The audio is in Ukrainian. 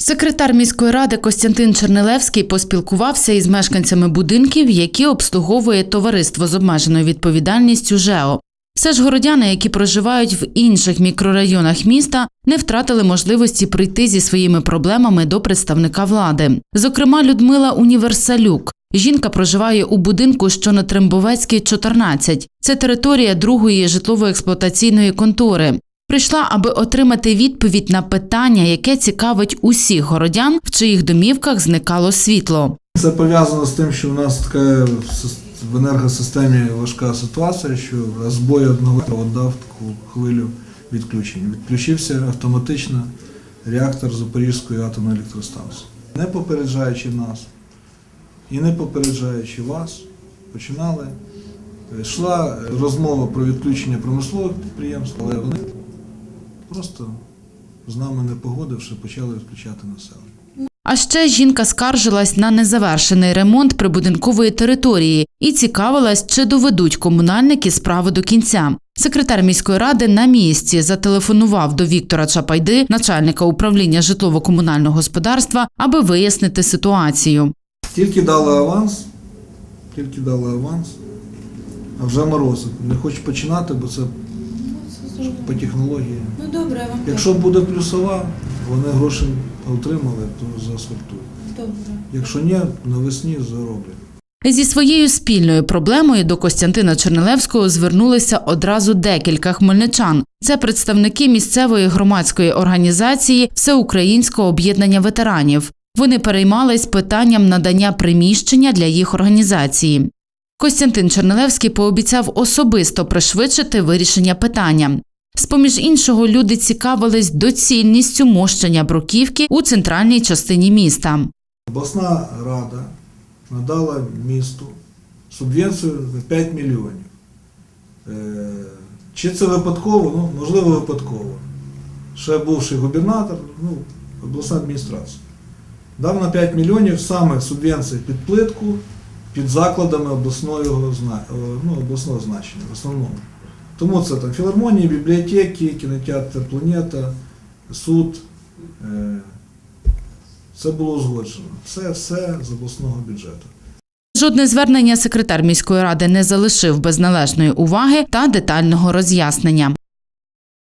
Секретар міської ради Костянтин Чернилевський поспілкувався із мешканцями будинків, які обслуговує товариство з обмеженою відповідальністю ЖЕО. Все ж городяни, які проживають в інших мікрорайонах міста, не втратили можливості прийти зі своїми проблемами до представника влади. Зокрема, Людмила Універсалюк. Жінка проживає у будинку, що на Трембовецькій, 14. Це територія другої житлово-експлуатаційної контори. Прийшла, аби отримати відповідь на питання, яке цікавить усіх городян, в чиїх домівках зникало світло. Це пов'язано з тим, що в нас така в енергосистемі важка ситуація, що збой одного дав таку хвилю відключень. Відключився автоматично реактор Запорізької атомної електростанції. Не попереджаючи нас і не попереджаючи вас, починали. Йшла розмова про відключення промислових підприємств, але вони просто з нами не погодивши, почали відключати населення. А ще жінка скаржилась на незавершений ремонт прибудинкової території і цікавилась, чи доведуть комунальники справу до кінця. Секретар міської ради на місці зателефонував до Віктора Чапайди, начальника управління житлово-комунального господарства, аби вияснити ситуацію. Тільки дали аванс, тільки дали аванс, а вже морози. Не хочу починати, бо це по технології. Ну добре, вам Якщо буде плюсова, вони гроші отримали, то заасфальтують. добре. Якщо ні, навесні зароблять. Зі своєю спільною проблемою до Костянтина Чернилевського звернулися одразу декілька хмельничан. Це представники місцевої громадської організації Всеукраїнського об'єднання ветеранів. Вони переймались питанням надання приміщення для їх організації. Костянтин Чернилевський пообіцяв особисто пришвидшити вирішення питання. З-поміж іншого, люди цікавились доцільністю мощення бруківки у центральній частині міста. Обласна рада надала місту субвенцію на 5 мільйонів. Е, Чи це випадково? Ну, можливо, випадково. Ще бувший губернатор, ну, обласна адміністрація. Дав на 5 мільйонів саме субвенції під плитку, під закладами обласного, ну, обласного значення в основному. Тому це там філармонії, бібліотеки, кінотеатр Планета, суд. е, Це було узгоджено. Це все з обласного бюджету. Жодне звернення секретар міської ради не залишив без належної уваги та детального роз'яснення.